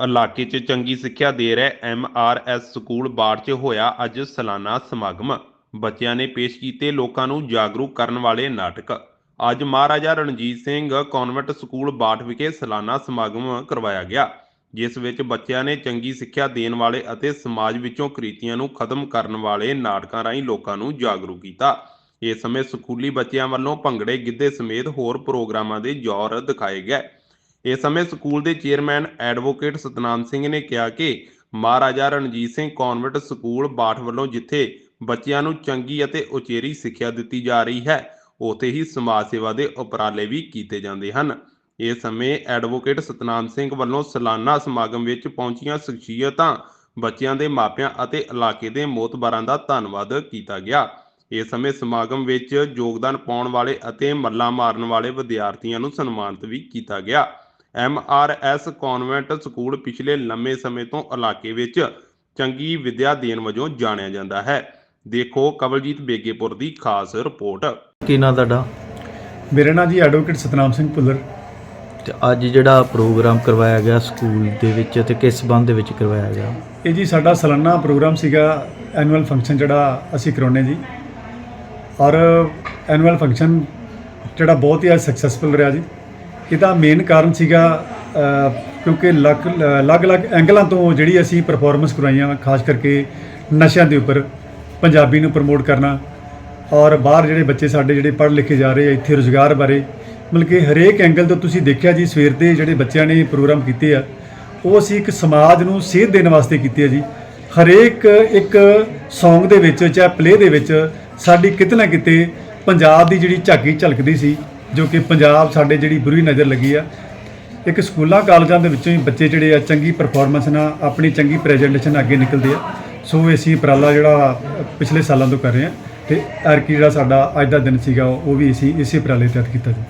ਇਲਾਕੇ 'ਚ ਚੰਗੀ ਸਿੱਖਿਆ ਦੇ ਰਿਹਾ ਐਮ ਆਰ ਐਮਆਰਐਸ ਸਕੂਲ ਬਾੜ 'ਚ ਹੋਇਆ ਅੱਜ ਸਾਲਾਨਾ ਸਮਾਗਮ। ਬੱਚਿਆਂ ਨੇ ਪੇਸ਼ ਕੀਤੇ ਲੋਕਾਂ ਨੂੰ ਜਾਗਰੂਕ ਕਰਨ ਵਾਲੇ ਨਾਟਕ। ਅੱਜ ਮਹਾਰਾਜਾ ਰਣਜੀਤ ਸਿੰਘ ਕਨਵੈਂਟ ਸਕੂਲ ਬਾਠ ਵਿਖੇ ਸਾਲਾਨਾ ਸਮਾਗਮ ਕਰਵਾਇਆ ਗਿਆ, ਜਿਸ ਵਿੱਚ ਬੱਚਿਆਂ ਨੇ ਚੰਗੀ ਸਿੱਖਿਆ ਦੇਣ ਵਾਲੇ ਅਤੇ ਸਮਾਜ ਵਿੱਚੋਂ ਕ੍ਰਿਤੀਆਂ ਨੂੰ ਖਤਮ ਕਰਨ ਵਾਲੇ ਨਾਟਕਾਂ ਰਾਹੀਂ ਲੋਕਾਂ ਨੂੰ ਜਾਗਰੂਕ ਕੀਤਾ। ਇਸ ਸਮੇਂ ਸਕੂਲੀ ਬੱਚਿਆਂ ਵੱਲੋਂ ਭੰਗੜੇ ਗਿੱਧੇ ਸਮੇਤ ਹੋਰ ਪ੍ਰੋਗਰਾਮਾਂ ਦੇ ਜ਼ੋਰ ਦਿਖਾਏ ਗਏ। ਇਸ ਸਮੇਂ ਸਕੂਲ ਦੇ ਚੇਅਰਮੈਨ ਐਡਵੋਕੇਟ ਸਤਨਾਮ ਸਿੰਘ ਨੇ ਕਿਹਾ ਕਿ ਮਹਾਰਾਜਾ ਰਣਜੀਤ ਸਿੰਘ ਕਨਵੈਂਟ ਸਕੂਲ ਬਾਠ ਵੱਲੋਂ ਜਿੱਥੇ ਬੱਚਿਆਂ ਨੂੰ ਚੰਗੀ ਅਤੇ ਉਚੇਰੀ ਸਿੱਖਿਆ ਦਿੱਤੀ ਜਾ ਰਹੀ ਹੈ, ਉੱਥੇ ਹੀ ਸਮਾਜ ਸੇਵਾ ਦੇ ਉਪਰਾਲੇ ਵੀ ਕੀਤੇ ਜਾਂਦੇ ਹਨ। ਇਸ ਸਮੇਂ ਐਡਵੋਕੇਟ ਸਤਨਾਮ ਸਿੰਘ ਵੱਲੋਂ ਸਾਲਾਨਾ ਸਮਾਗਮ ਵਿੱਚ ਪਹੁੰਚੀਆਂ ਸ਼ਖਸੀਅਤਾਂ, ਬੱਚਿਆਂ ਦੇ ਮਾਪਿਆਂ ਅਤੇ ਇਲਾਕੇ ਦੇ ਮੋਤਬਰਾਂ ਦਾ ਧੰਨਵਾਦ ਕੀਤਾ ਗਿਆ। ਇਸ ਸਮੇਂ ਸਮਾਗਮ ਵਿੱਚ ਯੋਗਦਾਨ ਪਾਉਣ ਵਾਲੇ ਅਤੇ ਮੱਲਾ ਮਾਰਨ ਵਾਲੇ ਵਿਦਿਆਰਥੀਆਂ ਨੂੰ ਸਨਮਾਨਿਤ ਵੀ ਕੀਤਾ ਗਿਆ। ਐਮਆਰਐਸ ਕਨਵੈਂਟ ਸਕੂਲ ਪਿਛਲੇ ਲੰਮੇ ਸਮੇਂ ਤੋਂ ਇਲਾਕੇ ਵਿੱਚ ਚੰਗੀ ਵਿੱਦਿਆ ਦੇਣ ਵਜੋਂ ਜਾਣਿਆ ਜਾਂਦਾ ਹੈ। ਦੇਖੋ ਕਵਲਜੀਤ ਬੇਗੇਪੁਰ ਦੀ ਖਾਸ ਰਿਪੋਰਟ। ਕੀ ਨਾਂ ਤੁਹਾਡਾ? ਮੇਰਾ ਨਾਂ ਜੀ ਐਡਵੋਕੇਟ ਸਤਨਾਮ ਸਿੰਘ ਭੁੱਲਰ। ਤੇ ਅੱਜ ਜਿਹੜਾ ਪ੍ਰੋਗਰਾਮ ਕਰਵਾਇਆ ਗਿਆ ਸਕੂਲ ਦੇ ਵਿੱਚ ਤੇ ਕਿਸ ਸੰਬੰਧ ਦੇ ਵਿੱਚ ਕਰਵਾਇਆ ਗਿਆ? ਇਹ ਜੀ ਸਾਡਾ ਸਾਲਾਨਾ ਪ੍ਰੋਗਰਾਮ ਸੀਗਾ ਐਨੂਅਲ ਫੰਕਸ਼ਨ ਜਿਹੜਾ ਅਸੀਂ ਕਰਾਉਂਦੇ ਜੀ। ਔਰ ਐਨੂਅਲ ਫੰਕਸ਼ਨ ਜਿਹੜਾ ਬਹੁਤ ਹੀ ਸਕਸੈਸਫੁਲ ਰਿਹਾ ਜੀ। ਇਹਦਾ ਮੇਨ ਕਾਰਨ ਸੀਗਾ ਕਿਉਂਕਿ ਲੱਗ- ਅਲੱਗ-ਅਲੱਗ ਐਂਗਲਾਂ ਤੋਂ ਜਿਹੜੀ ਅਸੀਂ ਪਰਫਾਰਮੈਂਸ ਕਰਵਾਈਆਂ, ਖਾਸ ਕਰਕੇ ਨਸ਼ਿਆਂ ਦੇ ਉੱਪਰ, ਪੰਜਾਬੀ ਨੂੰ ਪ੍ਰਮੋਟ ਕਰਨਾ ਔਰ ਬਾਹਰ ਜਿਹੜੇ ਬੱਚੇ ਸਾਡੇ ਜਿਹੜੇ ਪੜ੍ਹ ਲਿਖੇ ਜਾ ਰਹੇ ਆ, ਇੱਥੇ ਰੁਜ਼ਗਾਰ ਬਾਰੇ, ਮਤਲਬ ਕਿ ਹਰੇਕ ਐਂਗਲ ਤੋਂ ਤੁਸੀਂ ਦੇਖਿਆ ਜੀ, ਸਵੇਰ ਦੇ ਜਿਹੜੇ ਬੱਚਿਆਂ ਨੇ ਪ੍ਰੋਗਰਾਮ ਕੀਤੇ ਆ, ਉਹ ਅਸੀਂ ਇੱਕ ਸਮਾਜ ਨੂੰ ਸੇਧ ਦੇਣ ਵਾਸਤੇ ਕੀਤੇ ਆ ਜੀ। ਹਰੇਕ ਇੱਕ Song ਦੇ ਵਿੱਚ, ਚਾਹੇ ਪਲੇ ਦੇ ਵਿੱਚ, ਸਾਡੀ ਕਿਤੇ ਨਾ ਕਿਤੇ ਪੰਜਾਬ ਦੀ ਜਿਹੜੀ ਝਾਕੀ ਝਲਕਦੀ ਸੀ ਜੋ ਕਿ ਪੰਜਾਬ ਸਾਡੇ ਜਿਹੜੀ ਬੁਰੀ ਨਜ਼ਰ ਲੱਗੀ ਆ, ਇੱਕ ਸਕੂਲਾਂ ਕਾਲਜਾਂ ਦੇ ਵਿੱਚੋਂ ਹੀ ਬੱਚੇ ਜਿਹੜੇ ਆ ਚੰਗੀ ਪਰਫਾਰਮੈਂਸ ਨਾਲ ਆਪਣੀ ਚੰਗੀ ਪ੍ਰੈਜੈਂਟੇਸ਼ਨ ਅੱਗੇ ਨਿਕਲਦੇ ਆ। ਸੋ ਅਸੀਂ ਉਪਰਾਲਾ ਜਿਹੜਾ ਪਿਛਲੇ ਸਾਲਾਂ ਤੋਂ ਕਰ ਰਹੇ ਆ ਤੇ ਐਰਕੀ ਜਿਹੜਾ ਸਾਡਾ ਅੱਜ ਦਾ ਦਿਨ ਸੀਗਾ, ਉਹ ਵੀ ਅਸੀਂ ਇਸੇ ਉਪਰਾਲੇ ਤਹਿਤ ਕੀਤਾ ਜੀ।